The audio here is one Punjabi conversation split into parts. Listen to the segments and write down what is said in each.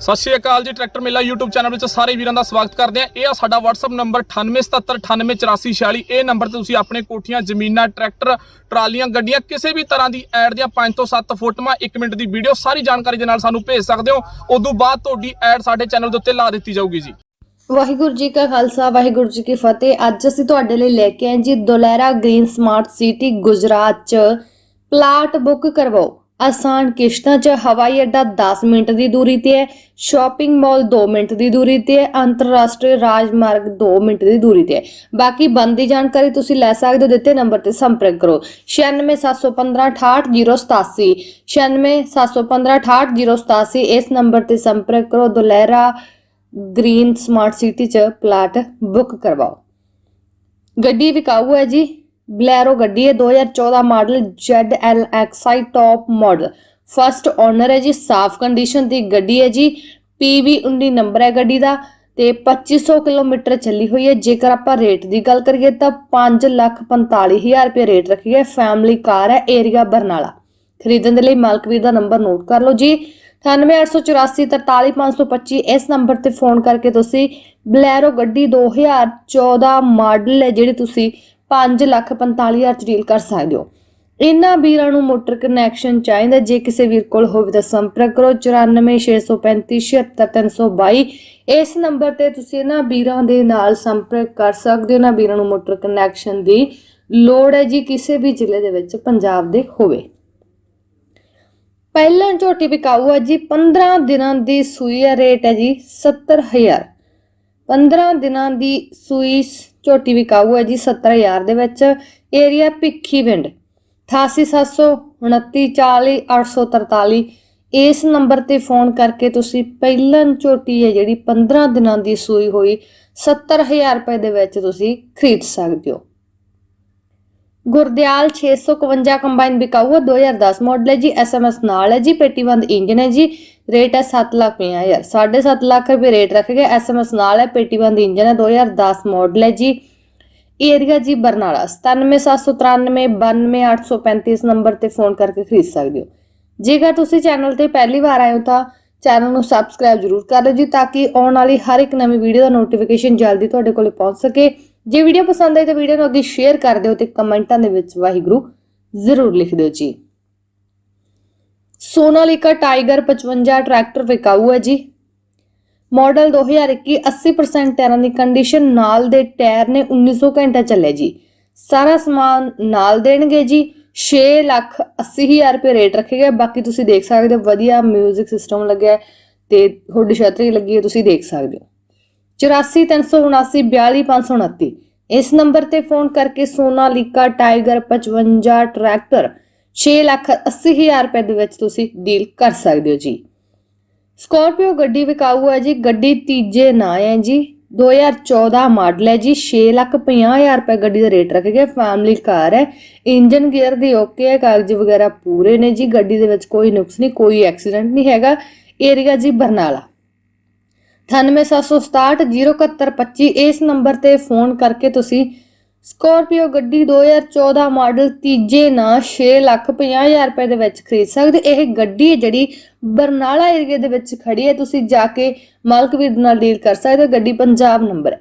ਸਤਿ ਸ਼੍ਰੀ ਅਕਾਲ ਜੀ, ਟਰੈਕਟਰ ਮੇਲਾ YouTube ਚੈਨਲ ਵਿੱਚ ਸਾਰੇ ਵੀਰਾਂ ਦਾ ਸਵਾਗਤ ਕਰਦੇ ਆ ਇਹ ਆ ਸਾਡਾ WhatsApp ਨੰਬਰ 9877988446 ਇਹ ਨੰਬਰ ਤੇ ਤੁਸੀਂ ਆਪਣੇ ਕੋਠੀਆਂ, ਜ਼ਮੀਨਾਂ, ਟਰੈਕਟਰ, ਟਰਾਲੀਆਂ, ਗੱਡੀਆਂ ਕਿਸੇ ਵੀ ਤਰ੍ਹਾਂ ਦੀ ਐਡ ਦੀਆਂ 5 ਤੋਂ 7 ਫੋਟੋਆਂ 1 ਮਿੰਟ ਦੀ ਵੀਡੀਓ ਸਾਰੀ ਜਾਣਕਾਰੀ ਦੇ ਨਾਲ ਸਾਨੂੰ ਭੇਜ ਸਕਦੇ ਹੋ। ਉਦੋਂ ਬਾਅਦ ਤੁਹਾਡੀ ਐਡ ਸਾਡੇ ਚੈਨਲ ਦੇ ਉੱਤੇ ਲਾ ਦਿੱਤੀ ਜਾਊਗੀ ਜੀ। ਵਾਹਿਗੁਰੂ ਜੀ ਕਾ ਖਾਲਸਾ, ਵਾਹਿਗੁਰੂ ਜੀ ਕੀ ਫਤਿਹ। ਅੱਜ ਅਸੀਂ ਤੁਹਾਡੇ ਲਈ ਲੈ ਕੇ ਆਏ ਜੀ Dulhira green smart city Gujarat ਚ। ਪਲਾਟ ਬੁੱਕ ਕਰਵਾਓ। ਆਸਾਨ ਕਿਸ਼ਤਾਂ 'ਚ ਹਵਾਈ ਅੱਡਾ 10 ਮਿੰਟ ਦੀ ਦੂਰੀ ਤੇ ਹੈ, ਸ਼ਾਪਿੰਗ ਮਾਲ 2 ਮਿੰਟ ਦੀ ਦੂਰੀ ਤੇ ਹੈ, ਅੰਤਰਰਾਸ਼ਟਰੀ ਰਾਜਮਾਰਗ 2 ਮਿੰਟ ਦੀ ਦੂਰੀ ਤੇ ਹੈ। ਬਾਕੀ ਬੰਦੀ ਜਾਣਕਾਰੀ ਤੁਸੀਂ ਲੈ ਸਕਦੇ ਹੋ, ਦਿੱਤੇ ਨੰਬਰ ਤੇ ਸੰਪਰਕ ਕਰੋ। 9671568087 9671568087 ਇਸ ਨੰਬਰ ਤੇ ਸੰਪਰਕ ਕਰੋ, ਦੁਲਹਿਰਾ ਗ੍ਰੀਨ ਸਮਾਰਟ ਸਿਟੀ 'ਚ ਪਲਾਟ ਬੁੱਕ ਕਰਵਾਓ। ਗੱਡੀ ਵਿਕਾਊ ਹੈ ਜੀ? ਬਲੈਰੋ ਗੱਡੀ ਹੈ 2014 model ZLXi top model. First owner ਹੈ ਜੀ, ਸਾਫ਼ ਕੰਡੀਸ਼ਨ ਦੀ ਗੱਡੀ ਹੈ ਜੀ PV 19 ਨੰਬਰ ਹੈ ਗੱਡੀ ਦਾ ਤੇ 2500 ਕਿਲੋਮੀਟਰ ਚੱਲੀ ਹੋਈ ਹੈ। ਜੇਕਰ ਆਪਾਂ ਰੇਟ ਦੀ ਗੱਲ ਕਰੀਏ ਤਾਂ 545000 ਰੁਪਏ ਰੇਟ ਰੱਖੀ ਹੈ। ਫੈਮਿਲੀ ਕਾਰ ਹੈ, ਏਰੀਆ ਬਰਨਾਲਾ। ਖਰੀਦਣ ਦੇ ਲਈ ਮਾਲਕ ਵੀਰ ਦਾ ਨੰਬਰ ਨੋਟ ਕਰ ਲਓ ਜੀ। 9884434525 ਇਸ ਨੰਬਰ ਤੇ ਫੋਨ ਕਰਕੇ ਤੁਸੀਂ ਬਲੈਰੋ ਗੱਡੀ 2014 ਮਾਡਲ ਹੈ, ਜਿਹੜੀ ਤੁਸੀਂ 545000 ਚ ਡੀਲ ਕਰ ਸਕਦੇ ਹੋ। ਇਹਨਾਂ ਵੀਰਾਂ ਨੂੰ ਮੋਟਰ ਕਨੈਕਸ਼ਨ ਚਾਹੀਦਾ ਜੇ ਕਿਸੇ ਵੀਰ ਕੋਲ ਹੋਵੇ ਤਾਂ ਸੰਪਰਕ ਕਰੋ। 9465376322 ਇਸ ਨੰਬਰ ਤੇ ਤੁਸੀਂ ਇਹਨਾਂ ਵੀਰਾਂ ਦੇ ਨਾਲ ਸੰਪਰਕ ਕਰ ਸਕਦੇ ਹੋ। ਇਹਨਾਂ ਵੀਰਾਂ ਨੂੰ ਮੋਟਰ ਕਨੈਕਸ਼ਨ ਦੀ ਲੋੜ ਹੈ ਜੀ, ਕਿਸੇ ਵੀ ਜ਼ਿਲ੍ਹੇ ਦੇ ਵਿੱਚ ਪੰਜਾਬ ਦੇ ਹੋਵੇ। ਪਹਿਲਾਂ ਝੋਟੀ ਵਿਕਾਊ ਹੈ ਜੀ। 15 ਦਿਨਾਂ ਦੀ ਸੂਈ ਦਾ ਰੇਟ ਹੈ ਜੀ 70000 15 ਦਿਨਾਂ ਦੀ ਸੂਈ ਝੋਟੀ ਵਿਕਾਊ ਹੈ ਜੀ 70000 ਦੇ ਵਿੱਚ। ਏਰੀਆ ਭਿੱਖੀ ਵਿੰਡ 8879940843 ਇਸ ਨੰਬਰ ਤੇ ਫੋਨ ਕਰਕੇ ਤੁਸੀਂ ਪਹਿਲਾਂ ਝੋਟੀ ਹੈ ਜਿਹੜੀ 15 ਦਿਨਾਂ ਦੀ ਸੂਈ ਹੋਈ 70000 ਰੁਪਏ ਦੇ ਵਿੱਚ ਤੁਸੀਂ ਖਰੀਦ ਸਕਦੇ ਹੋ। ਗੁਰਦਿਆਲ 651 ਕੰਬਾਈਨ ਵਿਕਾਊ ਹੈ 2010 ਮਾਡਲ ਹੈ ਜੀ ਐਸਐਮਐਸ ਨਾਲ ਹੈ ਜੀ ਪੇਟੀਬੰਦ ਇੰਜਨ ਹੈ ਜੀ, ਰੇਟ ਹੈ 7 ਲੱਖ 50000 7.5 ਲੱਖ ਰੁਪਏ ਰੇਟ ਰੱਖੇ ਗਏ ਐਸਐਮਐਸ ਨਾਲ ਹੈ ਪੇਟੀਬੰਦ ਇੰਜਨ ਹੈ 2010 ਮਾਡਲ ਹੈ ਜੀ। ਏਰੀਆ ਜੀ, ਬਰਨਾਲਾ 9779392835 ਇਸ ਨੰਬਰ ਤੇ ਫੋਨ ਕਰਕੇ ਖਰੀਦ ਸਕਦੇ ਹੋ। ਜੇਕਰ ਤੁਸੀਂ ਚੈਨਲ ਤੇ ਪਹਿਲੀ ਵਾਰ ਆਏ ਹੋ ਤਾਂ ਚੈਨਲ ਨੂੰ ਸਬਸਕ੍ਰਾਈਬ ਜ਼ਰੂਰ ਕਰ ਲਓ ਜੀ, ਤਾਂ ਕਿ ਆਉਣ ਵਾਲੀ ਹਰ ਇੱਕ ਨਵੀਂ ਵੀਡੀਓ ਦਾ ਨੋਟੀਫਿਕੇਸ਼ਨ ਜਲਦੀ ਤੁਹਾਡੇ ਕੋਲ ਪਹੁੰਚ ਸਕੇ। ਜੇ ਵੀਡੀਓ ਪਸੰਦ ਆਈ ਤਾਂ ਵੀਡੀਓ ਨੂੰ ਅੱਗੇ ਸ਼ੇਅਰ ਕਰ ਦਿਓ ਤੇ ਕਮੈਂਟਾਂ ਦੇ ਵਿੱਚ ਵਾਹਿਗੁਰੂ ਜ਼ਰੂਰ ਲਿਖ ਦਿਓ ਜੀ। ਸੋਨਾਲੀਕਾ ਟਾਈਗਰ 55 ਟਰੈਕਟਰ ਵਿਕਾਊ ਹੈ ਜੀ। ਮਾਡਲ 2021 80% ਟਾਇਰਾਂ ਦੀ ਕੰਡੀਸ਼ਨ ਨਾਲ ਦੇ ਟਾਇਰ ਨੇ 1900 ਘੰਟਾ ਚੱਲਿਆ ਜੀ। ਸਾਰਾ ਸਮਾਨ ਨਾਲ ਦੇਣਗੇ ਜੀ। 6 ਲੱਖ 80 ਹਜ਼ਾਰ ਰੁਪਏ ਰੇਟ ਰੱਖੇ ਗਏ। ਬਾਕੀ ਤੁਸੀਂ ਦੇਖ ਸਕਦੇ ਹੋ, ਵਧੀਆ 뮤직 ਸਿਸਟਮ ਲੱਗਿਆ ਹੈ ਤੇ ਹੁੱਡ ਛਤਰੀ ਲੱਗੀ ਹੈ, ਤੁਸੀਂ ਦੇਖ ਸਕਦੇ ਹੋ। 8437794529 ਇਸ ਨੰਬਰ ਤੇ ਫੋਨ ਕਰਕੇ ਸੋਨਾਲੀਕਾ ਟਾਈਗਰ 55 ਟਰੈਕਟਰ 6 ਲੱਖ 80 ਹਜ਼ਾਰ ਰੁਪਏ ਦੇ ਵਿੱਚ ਤੁਸੀਂ ਡੀਲ ਕਰ ਸਕਦੇ ਹੋ ਜੀ। ਸਕੋਰਪੀਓ ਗੱਡੀ ਵਿਕਾਊ ਹੈ ਜੀ। ਗੱਡੀ ਤੀਜੇ ਨਾਂ ਹੈ ਜੀ। 2014 ਮਾਡਲ ਹੈ ਜੀ। 6 ਲੱਖ 50 ਹਜ਼ਾਰ ਰੁਪਏ ਗੱਡੀ ਦਾ ਰੇਟ ਰੱਖੇ ਗਿਆ ਫੈਮਿਲੀ ਕਾਰ ਹੈ। ਇੰਜਨ ਗੇਅਰ ਦੀ ਓਕੇ ਹੈ। ਕਾਗਜ਼ ਵਗੈਰਾ ਪੂਰੇ ਨੇ ਜੀ। ਗੱਡੀ ਦੇ ਵਿੱਚ ਕੋਈ ਨੁਕਸ ਨਹੀਂ, ਕੋਈ ਐਕਸੀਡੈਂਟ ਨਹੀਂ ਹੈਗਾ। ਏਰੀਆ ਜੀ ਬਰਨਾਲਾ। 9767607125 ਇਸ ਨੰਬਰ ਤੇ ਫੋਨ ਕਰਕੇ ਤੁਸੀਂ ਸਕੋਰਪੀਓ ਗੱਡੀ 2014 ਮਾਡਲ ਤੀਜੇ ਨਾਂ 6 ਲੱਖ 50 ਹਜ਼ਾਰ ਰੁਪਏ ਦੇ ਵਿੱਚ ਖਰੀਦ ਸਕਦੇ ਇਹ ਗੱਡੀ ਹੈ ਜਿਹੜੀ ਬਰਨਾਲਾ ਏਰੀਆ ਦੇ ਵਿੱਚ ਖੜੀ ਹੈ ਤੁਸੀਂ ਜਾ ਕੇ ਮਾਲਕ ਵੀਰ ਨਾਲ ਡੀਲ ਕਰ ਸਕਦੇ ਹੋ ਗੱਡੀ ਪੰਜਾਬ ਨੰਬਰ ਹੈ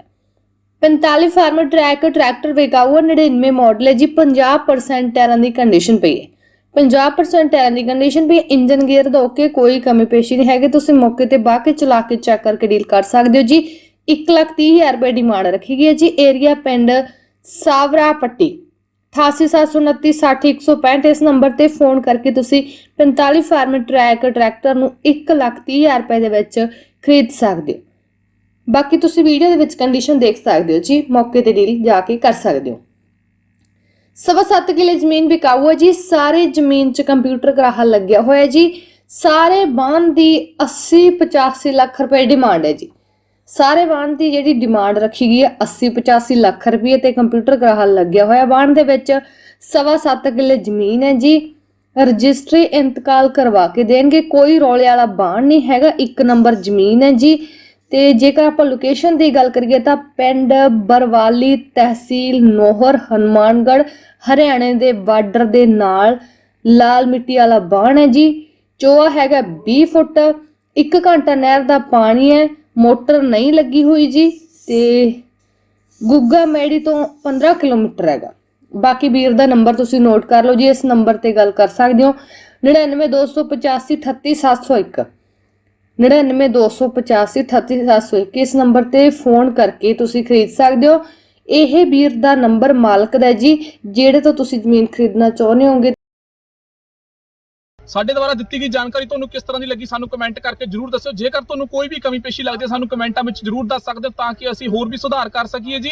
45 ਫਾਰਮਰ ਟਰੈਕ ਟਰੈਕਟਰ ਵਿਕਾਊ ਹੈ, 99 ਮਾਡਲ ਹੈ ਜੀ 50% ਟਾਇਰਾਂ ਦੀ ਕੰਡੀਸ਼ਨ ਪਈ ਹੈ 50% ਟਾਇਰ ਦੀ ਕੰਡੀਸ਼ਨ ਵੀ ਇੰਜਨ ਗੇਅਰ ਦਾ ਓਕੇ ਕੋਈ ਕਮੀ ਪੇਸ਼ੀ ਨਹੀਂ ਹੈਗੀ। ਤੁਸੀਂ ਮੌਕੇ ਤੇ ਬਾਹ ਕੇ ਚਲਾ ਕੇ ਚੈੱਕ ਕਰਕੇ ਡੀਲ ਕਰ ਸਕਦੇ ਹੋ ਜੀ। 130000 ਰੁਪਏ ਡਿਮਾਂਡ ਰੱਖੀ ਗਈ ਹੈ ਜੀ। ਏਰੀਆ ਪਿੰਡ ਸਾਵਰਾ ਪੱਟੀ 8879960165 ਇਸ ਨੰਬਰ ਤੇ ਫੋਨ ਕਰਕੇ ਤੁਸੀਂ 45 ਫਾਰਮ ਟਰੈਕ, ਟਰੈਕਟਰ ਨੂੰ 130000 ਰੁਪਏ ਦੇ ਵਿੱਚ ਖਰੀਦ ਸਕਦੇ ਹੋ। ਬਾਕੀ ਤੁਸੀਂ ਵੀਡੀਓ ਦੇ ਵਿੱਚ ਕੰਡੀਸ਼ਨ ਦੇਖ ਸਕਦੇ ਹੋ ਜੀ। ਮੌਕੇ ਤੇ ਡੀਲ ਜਾ ਕੇ ਕਰ ਸਕਦੇ ਹੋ। ਸਵਾ ਸੱਤ ਕਿਲੇ ਜ਼ਮੀਨ ਵਿਕਾਊ ਹੈ ਜੀ। ਸਾਰੇ ਜ਼ਮੀਨ 'ਚ ਕੰਪਿਊਟਰ ਗਰਾਹਾ ਲੱਗਿਆ ਹੋਇਆ ਜੀ। ਸਾਰੇ ਬਾਂਧ ਦੀ 80 85 ਲੱਖ ਰੁਪਏ ਡਿਮਾਂਡ ਹੈ ਜੀ। ਸਾਰੇ ਬਾਂਧ ਦੀ ਜਿਹੜੀ ਡਿਮਾਂਡ ਰੱਖੀ ਗਈ ਹੈ 80 85 ਲੱਖ ਰੁਪਏ ਤੇ ਕੰਪਿਊਟਰ ਗਰਾਹਾ ਲੱਗਿਆ ਹੋਇਆ ਬਾਂਧ ਦੇ ਵਿੱਚ। ਸਵਾ ਸੱਤ ਕਿਲੇ ਜ਼ਮੀਨ ਹੈ ਜੀ। ਰਜਿਸਟਰੀ ਇੰਤਕਾਲ ਕਰਵਾ ਕੇ ਦੇਣਗੇ। ਕੋਈ ਰੌਲੇ ਵਾਲਾ ਬਾਣ ਨਹੀਂ ਹੈਗਾ। ਇੱਕ ਨੰਬਰ ਜ਼ਮੀਨ ਹੈ ਜੀ। ਤੇ ਜੇਕਰ ਆਪਾਂ ਲੋਕੇਸ਼ਨ ਦੀ ਗੱਲ ਕਰੀਏ ਤਾਂ ਪਿੰਡ ਬਰਵਾਲੀ ਤਹਿਸੀਲ ਨੋਹਰ, ਹਨੂਮਾਨਗੜ੍ਹ, ਹਰਿਆਣੇ ਦੇ ਬਾਰਡਰ ਦੇ ਨਾਲ ਲਾਲ ਮਿੱਟੀ ਵਾਲਾ ਬਾਣ ਹੈ ਜੀ। ਚੋਆ ਹੈਗਾ 20 ਫੁੱਟ 1 ਘੰਟਾ ਨਹਿਰ ਦਾ ਪਾਣੀ ਹੈ, ਮੋਟਰ ਨਹੀਂ ਲੱਗੀ ਹੋਈ ਜੀ ਤੇ ਗੁੱਗਾ ਮੈੜੀ ਤੋਂ 15 ਕਿਲੋਮੀਟਰ ਹੈਗਾ। ਬਾਕੀ ਵੀਰ ਦਾ ਨੰਬਰ ਤੁਸੀਂ ਨੋਟ ਕਰ ਲਓ ਜੀ, ਇਸ ਨੰਬਰ ਤੇ ਗੱਲ ਕਰ ਸਕਦੇ ਹੋ। 9928538701 9928538701 ਇਸ ਨੰਬਰ ਤੇ ਫੋਨ ਕਰਕੇ ਤੁਸੀਂ ਖਰੀਦ ਸਕਦੇ ਹੋ। ਇਹ ਵੀਰ ਦਾ ਨੰਬਰ ਮਾਲਕ ਦਾ ਹੈ ਜੀ, ਜਿਹੜੇ ਤੋਂ ਤੁਸੀਂ ਜ਼ਮੀਨ ਖਰੀਦਣਾ ਚਾਹੁੰਦੇ ਹੋਗੇ ਸਾਡੇ ਦੁਆਰਾ ਦਿੱਤੀ ਗਈ ਜਾਣਕਾਰੀ ਤੁਹਾਨੂੰ ਕਿਸ ਤਰ੍ਹਾਂ ਦੀ ਲੱਗੀ, ਸਾਨੂੰ ਕਮੈਂਟ ਕਰਕੇ ਜਰੂਰ ਦੱਸਿਓ। ਜੇਕਰ ਤੁਹਾਨੂੰ ਕੋਈ ਵੀ ਕਮੀ ਪੇਸ਼ੀ ਲੱਗਦੀ ਹੈ, ਸਾਨੂੰ ਕਮੈਂਟਾਂ ਵਿੱਚ ਜਰੂਰ ਦੱਸ ਸਕਦੇ ਹੋ ਤਾਂ ਕਿ ਅਸੀਂ ਹੋਰ ਵੀ ਸੁਧਾਰ ਕਰ ਸਕੀਏ ਜੀ।